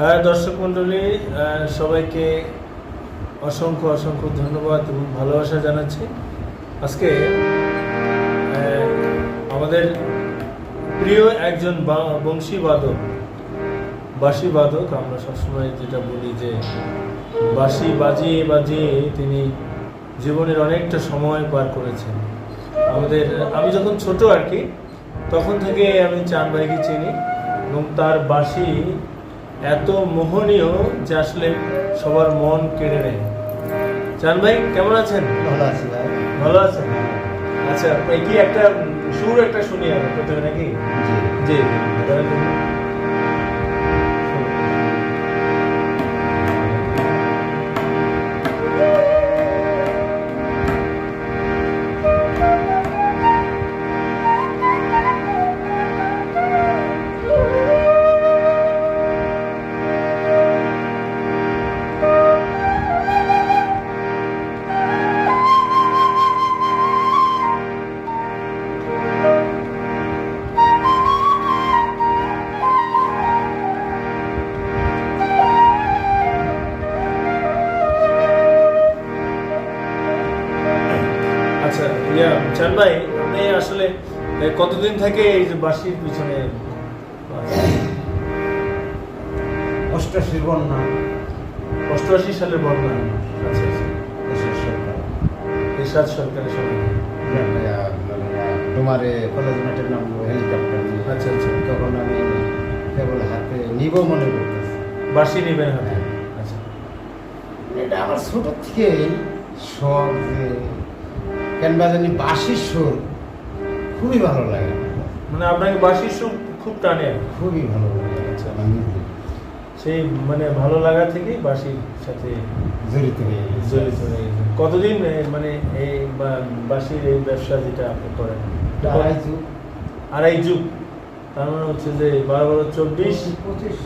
হ্যাঁ দর্শক মণ্ডলী আহ, সবাইকে অসংখ্য অসংখ্য ধন্যবাদ এবং ভালোবাসা জানাচ্ছি। আজকে আমাদের প্রিয় একজন বা- বংশী বাদক বাঁশি বাদক আমরা সবসময় যেটা বলি যে বাঁশি বাজিয়ে বাজিয়ে তিনি জীবনের অনেকটা সময় পার করেছেন। আমাদের আমি যখন ছোট আর কি তখন থেকে আমি চান ভাইকে চিনি এবং তার বাঁশি এত মোহনীয় যে আসলে সবার মন কেড়ে নেয়। চান ভাই কেমন আছেন? ভালো আছি ভাই। ভালো আছেন? আচ্ছা কি একটা সুর একটা শুনি আমি প্রথমে নাকি? জি জি। থেকে এই যে বাঁশির পিছনে অষ্টাশির বন্যা অষ্টআশি সালের বন্যা আচ্ছা আচ্ছা দেশের সরকার। এরশাদ সরকারের সময় তোমারে কলেজ মাঠের নাম হেলিকপ্টার আচ্ছা আচ্ছা। তখন আমি কেবল হাতে নিব মনে করতেছি। বাঁশি নেবেন হাতে? আচ্ছা। এটা আমার ছোট থেকেই শখ যে কেন জানি সুর খুবই ভালো লাগে। মানে আপনাকে বাঁশির সুর খুব টানে খুবই ভালো আচ্ছা। সেই মানে ভালো লাগা থেকেই বাঁশির সাথে জড়িত হয়ে। জড়িত হয়ে। কতদিন মানে এই বা- বাঁশির এই ব্যবসা যেটা আপনি করেন? আড়াই যুগ। আড়াই যুগ। তার মানে হচ্ছে যে বারো বারো চব্বিশ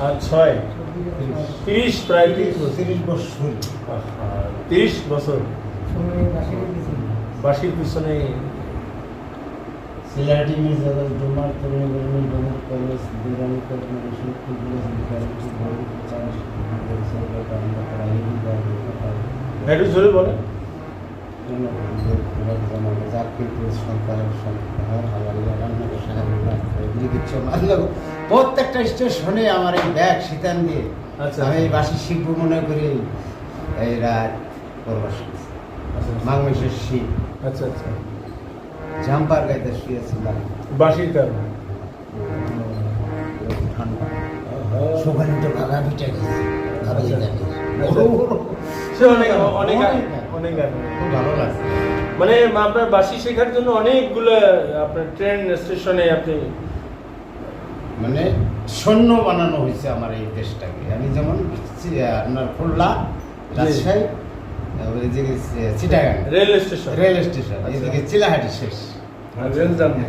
আর ছয়। তিরিশ প্রায় তিরিশ তিরিশ বছর। তিরিশ বছর। আহা, তিরিশ সিলাটি মির্জাদাস ডোমার তরুণী গরমি ডোমার কলেজ দুরানি কলেজ সুখপুর কলেজ বিকারপুর ভোর চাষ সরকার কারণ করা হিন্দি একটু জোরে বলেন। প্রত্যেকটা স্টেশনে আমার এই ব্যাগ শীতান দিয়ে আচ্ছা। আমি এই বাসি শিখব মনে করি এই রাত পরবাস। আচ্ছা মাংমেশের শীত আচ্ছা আচ্ছা। জাম্পার গাইতে শুয়েছিলাম বাঁশির কারণে। ঠান্ডা সকালে তো ভাগা পিঠা গেছে অনেক অনেক অনেক মানে আপনার বাসি শেখার জন্য অনেকগুলো আপনার ট্রেন স্টেশনে আপনি মানে সৈন্য বানানো হয়েছে আমার এই দেশটাকে। আমি যেমন আপনার খুলনা রাজশাহী ওই যে চিটাগাং। Rail station. স্টেশন আচ্ছা। এদিকে চিলাহাটি শেষ। Rail journey?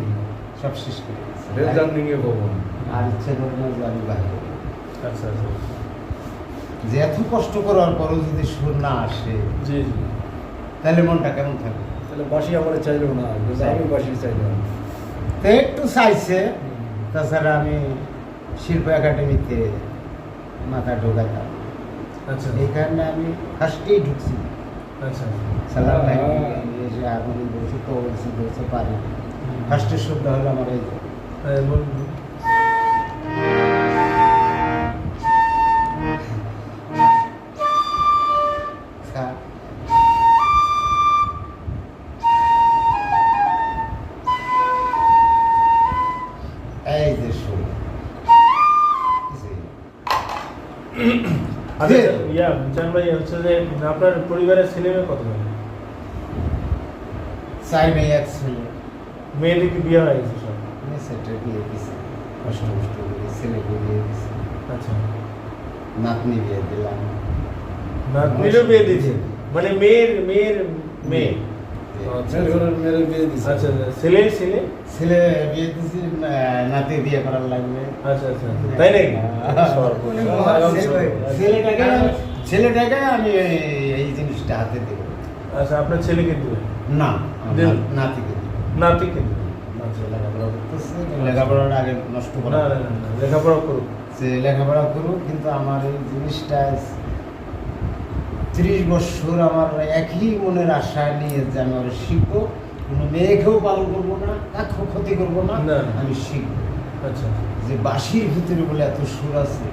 সব শেষ করে রেল জার্নি নিয়ে ভবন আর ইচ্ছে করে না যে আমি বাইরে আচ্ছা আচ্ছা। যে এত কষ্ট করার পরও যদি সুর না আসে জি জি। তাহলে মনটা কেমন থাকে তাহলে বাসি আমার চাইলেও না কিন্তু আমি বাসি চাইলাম। তো একটু চাইছে তাছাড়া আমি শিল্প একাডেমিতে মাথা ঢোকাতাম আচ্ছা। এই কারণে আমি ফার্স্টেই ঢুকছি। আচ্ছা। সালাম ভাই। এসে আগুন বলছে তো বলছি বলছে পারি। ফার্স্টের শব্দ হলো আমার এই ইয়া চান ভাই হচ্ছে যে আপনার পরিবারের ছেলে মেয়ে কত জন? চাই মেয়ে এক ছেলে। মেয়েদের কি বিয়ে হয়ে গেছে সব? মেয়ে সেটা বিয়ে দিছে। কষ্ট কষ্ট করে ছেলেকে বিয়ে দিছে। আচ্ছা। নাতনি বিয়ে দিলাম। নাতনিরও বিয়ে দিয়েছে? মানে মেয়ের মেয়ের মেয়ে? আচ্ছা। ছেলে ঘরের মেয়ের বিয়ে দিছে। আচ্ছা আচ্ছা। ছেলে ছেলে? ছেলে বিয়ে দিছি আহ, নাতি বিয়ে করার লাগবে। আচ্ছা আচ্ছা। তাই নাকি? হ্যাঁ। সর্বনাশ। ছেলেটাকে ছেলেটাকে আমি এই- জিনিসটা হাতে দেবো। আচ্ছা আপনার ছেলেকে দিবেন? না নাতিকে নাতিকে লেখাপড়াটা আগে নষ্ট করা। লেখাপড়া করুক। যে লেখাপড়া করুক কিন্তু আমার এই জিনিসটা ত্রিশ বছর আমার একই মনের আশা নিয়ে যে আমি ওরা শিখব। কোনো মেয়েকেও পালন করব না কাকেও ক্ষতি করব না। আমি শিখব। আচ্ছা। যে বাঁশির ভিতরে বলে এত সুর আছে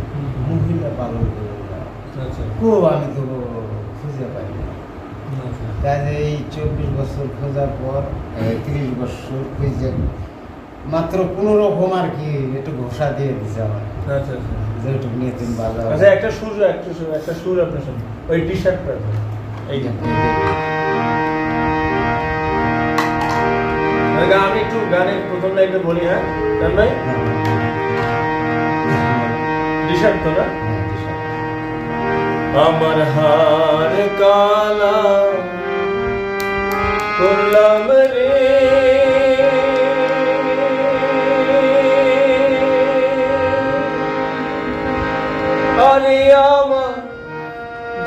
মহিলা পালন করব। আচ্ছা। কো আমি তো খুঁজে পাই না আচ্ছা এই চব্বিশ বছর খোঁজার পর তিরিশ বছর খুঁজে মাত্র কোনো রকম আর কি একটু ঘোষা দিয়ে দিছে আমার একটু নিয়ে তুমি ভালো আচ্ছা একটা সুর একটা সুর একটা সুর আপনার শুনুন ওই টি শার্টটা এইটা আমি একটু গানের প্রথম লাইনটা বলি হ্যাঁ? জান ভাই? টি শার্ট তো না? আমার হার কালা করলাম রে। আরে আমার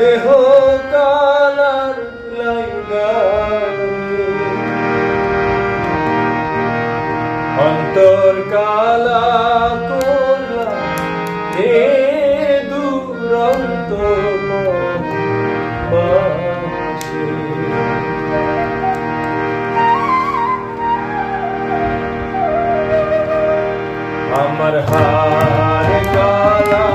দেহ কালার লাইগা অন্তর কালা আমার হার কালা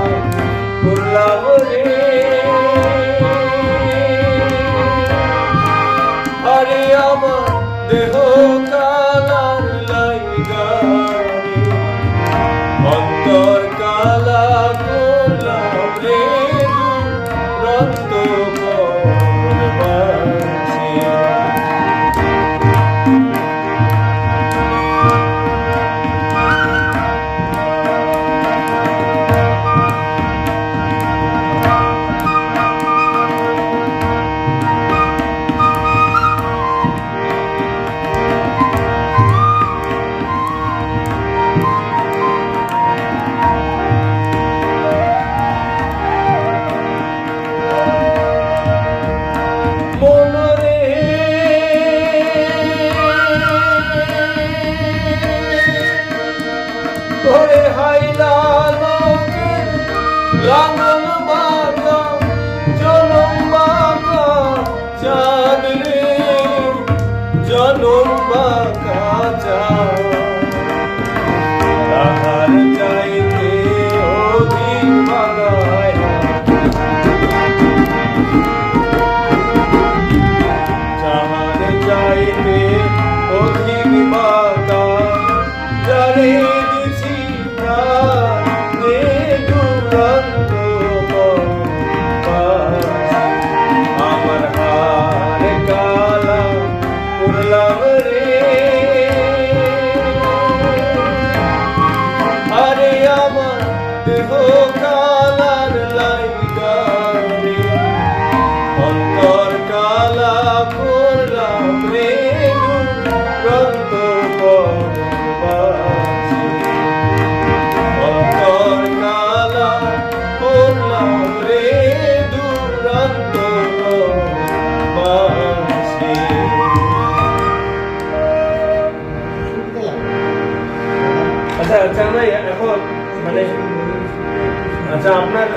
আচ্ছা আপনার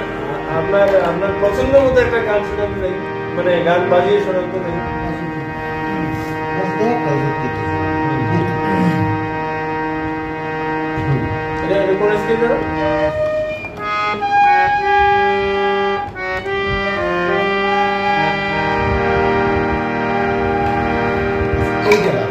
আপনার আপনার পছন্দ মতো একটা গান শোনাতে দেয় মানে গান বাজিয়ে শোনাতে দেয় এটা কোন স্কেল ধরো। এইটা